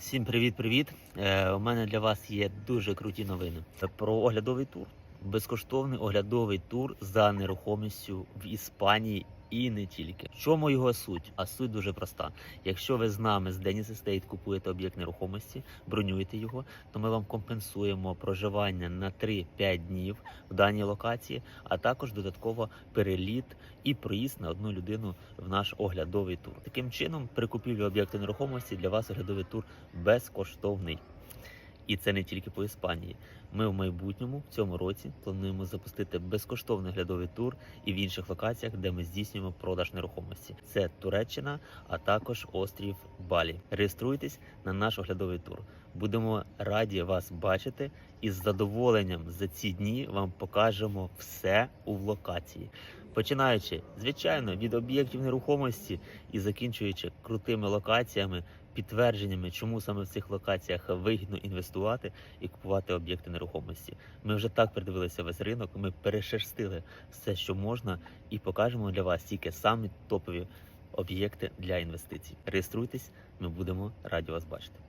Всім привіт-привіт! Е, у мене для вас є дуже круті новини про оглядовий тур. Безкоштовний оглядовий тур за нерухомістю в Іспанії і не тільки. В чому його суть? А суть дуже проста. Якщо ви з нами з Деніс Естейт купуєте об'єкт нерухомості, бронюєте його, то ми вам компенсуємо проживання на 3-5 днів в даній локації, а також додатково переліт і проїзд на одну людину в наш оглядовий тур. Таким чином, при купівлі об'єкту нерухомості для вас оглядовий тур безкоштовний. І це не тільки по Іспанії. Ми в майбутньому в цьому році плануємо запустити безкоштовний глядовий тур і в інших локаціях, де ми здійснюємо продаж нерухомості. Це Туреччина, а також острів Балі. Реєструйтесь на наш оглядовий тур. Будемо раді вас бачити і з задоволенням за ці дні вам покажемо все у локації. Починаючи, звичайно, від об'єктів нерухомості і закінчуючи крутими локаціями, підтвердженнями, чому саме в цих локаціях вигідно інвестувати і купувати об'єкти нерухомості. Ми вже так придивилися весь ринок. Ми перешерстили все, що можна, і покажемо для вас тільки самі топові об'єкти для інвестицій. Реєструйтесь, ми будемо раді вас бачити.